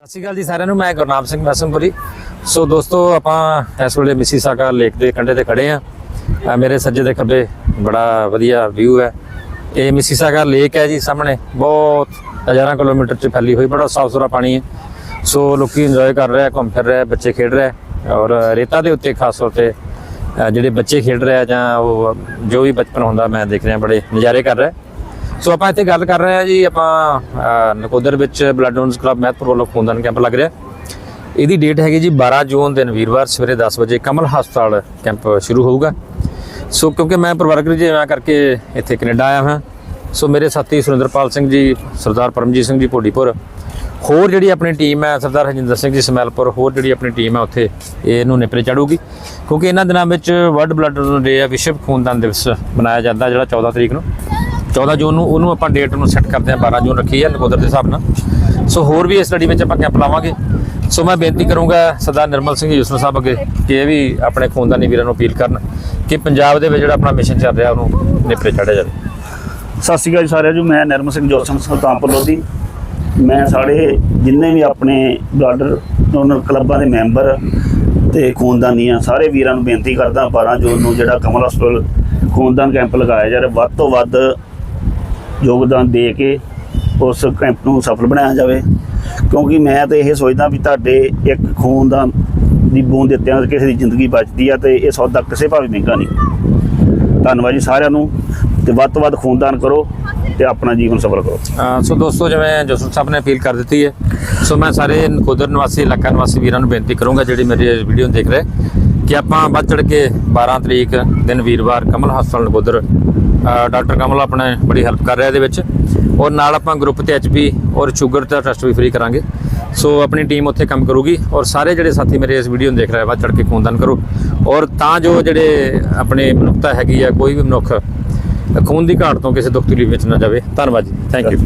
ਸਤਿ ਸ਼੍ਰੀ ਅਕਾਲ ਜੀ ਸਾਰਿਆਂ ਨੂੰ, ਮੈਂ ਗੁਰਨਾਮ ਸਿੰਘ ਮੈਸਮਪੁਰੀ। ਸੋ ਦੋਸਤੋ, ਆਪਾਂ ਇਸ ਵੇਲੇ ਮਿਸੀਸਾਗਾ ਲੇਕ ਦੇ ਕੰਢੇ ਤੇ ਖੜੇ ਆ। ਮੇਰੇ ਸੱਜੇ ਦੇ ਖੱਬੇ ਬੜਾ ਵਧੀਆ ਵਿਊ ਹੈ। ਇਹ ਮਿਸੀਸਾਗਾ ਲੇਕ ਹੈ ਜੀ ਸਾਹਮਣੇ। ਬਹੁਤ ਹਜ਼ਾਰਾਂ ਕਿਲੋਮੀਟਰ ਚ ਫੈਲੀ ਹੋਈ, ਬੜਾ ਸਾਫ਼ ਸੁਥਰਾ ਪਾਣੀ ਹੈ। ਸੋ ਲੋਕੀ ਇੰਜੋਏ ਕਰ ਰਹੇ ਆ ਘੁੰਮ ਫਿਰ ਰਹੇ ਆ ਬੱਚੇ ਖੇਡ ਰਹੇ ਆ ਔਰ ਰੇਤਾ ਦੇ ਉੱਤੇ ਖਾਸ ਤੌਰ ਤੇ ਜਿਹੜੇ ਬੱਚੇ ਖੇਡ ਰਹੇ ਆ ਜਾਂ ਉਹ ਜੋ ਵੀ ਬਚਪਨ ਹੁੰਦਾ, ਮੈਂ ਦੇਖ ਰਿਹਾ, ਬੜੇ ਨਜ਼ਾਰੇ ਕਰ ਰਿਹਾ ਸੋ ਆਪਾਂ ਇੱਥੇ ਗੱਲ ਕਰ ਰਹੇ ਹਾਂ ਜੀ, ਆਪਾਂ ਨਕੋਦਰ ਵਿੱਚ ਬਲੱਡ ਡੋਨਰਸ ਕਲੱਬ ਮਹਿਤਪੁਰ ਵੱਲੋਂ ਖੂਨਦਾਨ ਕੈਂਪ ਲੱਗ ਰਿਹਾ। ਇਹਦੀ ਡੇਟ ਹੈਗੀ ਜੀ 12 ਜੂਨ ਦਿਨ ਵੀਰਵਾਰ, ਸਵੇਰੇ 10 ਵਜੇ ਕਮਲ ਹਸਪਤਾਲ ਕੈਂਪ ਸ਼ੁਰੂ ਹੋਊਗਾ। ਸੋ ਕਿਉਂਕਿ ਮੈਂ ਪਰਿਵਾਰਕ ਰੁਝੇਵਾਂ ਕਰਕੇ ਇੱਥੇ ਕੈਨੇਡਾ ਆਇਆ ਹਾਂ, ਸੋ ਮੇਰੇ ਸਾਥੀ ਸੁਰਿੰਦਰਪਾਲ ਸਿੰਘ ਜੀ, ਸਰਦਾਰ ਪਰਮਜੀਤ ਸਿੰਘ ਜੀ ਭੋਡੀਪੁਰ, ਹੋਰ ਜਿਹੜੀ ਆਪਣੀ ਟੀਮ ਹੈ ਸਰਦਾਰ ਹਰਜਿੰਦਰ ਸਿੰਘ ਜੀ ਸਮੈਲਪੁਰ, ਹੋਰ ਜਿਹੜੀ ਆਪਣੀ ਟੀਮ ਹੈ ਉੱਥੇ ਇਹਨੂੰ ਨਿਪਰੇ ਚੜੂਗੀ ਕਿਉਂਕਿ ਇਹਨਾਂ ਦਿਨਾਂ ਵਿੱਚ ਵਰਲਡ ਬਲੱਡ ਡੋਨਰ ਡੇ ਹੈ, ਵਿਸ਼ਵ ਖੂਨਦਾਨ ਦਿਵਸ ਮਨਾਇਆ ਜਾਂਦਾ ਜਿਹੜਾ 14 ਤਰੀਕ ਨੂੰ। 14 ਜੂਨ ਨੂੰ ਉਹਨੂੰ ਆਪਾਂ ਡੇਟ ਨੂੰ ਸੈੱਟ ਕਰਦੇ ਹਾਂ 12 ਜੂਨ ਰੱਖੀ ਹੈ ਨਕੋਦਰ ਦੇ ਹਿਸਾਬ ਨਾਲ। ਸੋ ਹੋਰ ਵੀ ਇਸ ਸਟੱਡੀ ਵਿੱਚ ਆਪਾਂ ਕੈਂਪ ਲਾਵਾਂਗੇ। ਸੋ ਮੈਂ ਬੇਨਤੀ ਕਰੂੰਗਾ ਸਰਦਾਰ ਨਿਰਮਲ ਸਿੰਘ ਯੂਸਫ ਸਾਹਿਬ ਅੱਗੇ ਕਿ ਇਹ ਵੀ ਆਪਣੇ ਖੂਨਦਾਨੀ ਵੀਰਾਂ ਨੂੰ ਅਪੀਲ ਕਰਨ ਕਿ ਪੰਜਾਬ ਦੇ ਵਿੱਚ ਜਿਹੜਾ ਆਪਣਾ ਮਿਸ਼ਨ ਚੱਲ ਰਿਹਾ, ਉਹਨੂੰ ਨਿਪਰੇ ਚਾੜਿਆ ਜਾਵੇ। ਸਤਿ ਸ਼੍ਰੀ ਅਕਾਲ ਜੀ ਸਾਰਿਆਂ ਨੂੰ। ਮੈਂ ਨਿਰਮਲ ਸਿੰਘ ਜੋਤ ਸਿੰਘ ਸੁਲਤਾਨਪੁਰ ਲੋਧੀ। ਮੈਂ ਸਾਡੇ ਜਿੰਨੇ ਵੀ ਆਪਣੇ ਬਲੱਡ ਡੋਨਰ ਕਲੱਬਾਂ ਦੇ ਮੈਂਬਰ ਤੇ ਖੂਨਦਾਨੀ ਆ, ਸਾਰੇ ਵੀਰਾਂ ਨੂੰ ਬੇਨਤੀ ਕਰਦਾ 12 ਜੂਨ ਨੂੰ ਜਿਹੜਾ ਕਮਲ ਹਸਪਤਾਲ ਖੂਨਦਾਨ ਕੈਂਪ ਲਗਾਇਆ ਜਾ ਰਿਹਾ, ਵੱਧ ਤੋਂ ਵੱਧ ਯੋਗਦਾਨ ਦੇ ਕੇ ਉਸ ਕੈਂਪ ਨੂੰ ਸਫਲ ਬਣਾਇਆ ਜਾਵੇ। ਕਿਉਂਕਿ ਮੈਂ ਤਾਂ ਇਹ ਸੋਚਦਾ ਵੀ ਤੁਹਾਡੇ ਇੱਕ ਖੂਨ ਦਾ ਦੀ ਬੂੰਦ ਦਿੱਤਿਆਂ ਕਿਸੇ ਦੀ ਜ਼ਿੰਦਗੀ ਬਚਦੀ ਆ ਤੇ ਇਹ ਸੌਦਾ ਕਿਸੇ ਭਾਵੇਂ ਮਹਿੰਗਾ ਨਹੀਂ। ਧੰਨਵਾਦ ਜੀ ਸਾਰਿਆਂ ਨੂੰ ਤੇ ਵੱਧ ਤੋਂ ਵੱਧ ਖੂਨਦਾਨ ਕਰੋ ਤੇ ਆਪਣਾ ਜੀਵਨ ਸਫਲ ਕਰੋ। ਸੋ ਦੋਸਤੋ, ਜਿਵੇਂ ਜੋਸਫ ਸਾਹਿਬ ਨੇ ਅਪੀਲ ਕਰ ਦਿੱਤੀ ਹੈ, ਸੋ ਮੈਂ ਸਾਰੇ ਨਕੋਦਰ ਨਿਵਾਸੀ, ਇਲਾਕਾ ਨਿਵਾਸੀ ਵੀਰਾਂ ਨੂੰ ਬੇਨਤੀ ਕਰੂੰਗਾ, ਜਿਹੜੀ ਮੇਰੀ ਵੀਡੀਓ ਦੇਖ ਰਹੇ, ਕਿ ਆਪਾਂ ਵੱਧ ਚੜ ਕੇ 12 ਤਰੀਕ ਦਿਨ ਵੀਰਵਾਰ ਕਮਲ ਹਸਪਤਾਲ ਨਕੋਦਰ ਡਾਕਟਰ ਕਮਲ ਆਪਣੇ ਬੜੀ ਹੈਲਪ ਕਰ ਰਿਹਾ ਇਹਦੇ ਵਿੱਚ। ਔਰ ਨਾਲ ਆਪਾਂ ਗਰੁੱਪ ਤੇ ਐਚਪੀ ਔਰ ਸ਼ੂਗਰ ਦਾ ਟੈਸਟ ਵੀ ਫ੍ਰੀ ਕਰਾਂਗੇ। ਸੋ ਆਪਣੀ ਟੀਮ ਉੱਥੇ ਕੰਮ ਕਰੂਗੀ ਔਰ ਸਾਰੇ ਜਿਹੜੇ ਸਾਥੀ ਮੇਰੇ ਇਸ ਵੀਡੀਓ ਨੂੰ ਦੇਖ ਰਹੇ ਆ, ਵੱਧ ਚੜ ਕੇ ਖੂਨਦਾਨ ਕਰੋ। ਔਰ ਤਾਂ ਜੋ ਜਿਹੜੇ ਆਪਣੇ ਮਨੁੱਖਤਾ ਹੈਗੀ ਆ ਕੋਈ ਵੀ ਮਨੁੱਖ ਖੂਨ ਦੀ ਘਾਟ ਤੋਂ ਕਿਸੇ ਦੁੱਖ ਤਕਲੀਫ ਵਿੱਚ ਨਾ ਜਾਵੇ। ਧੰਨਵਾਦ ਜੀ। Thank you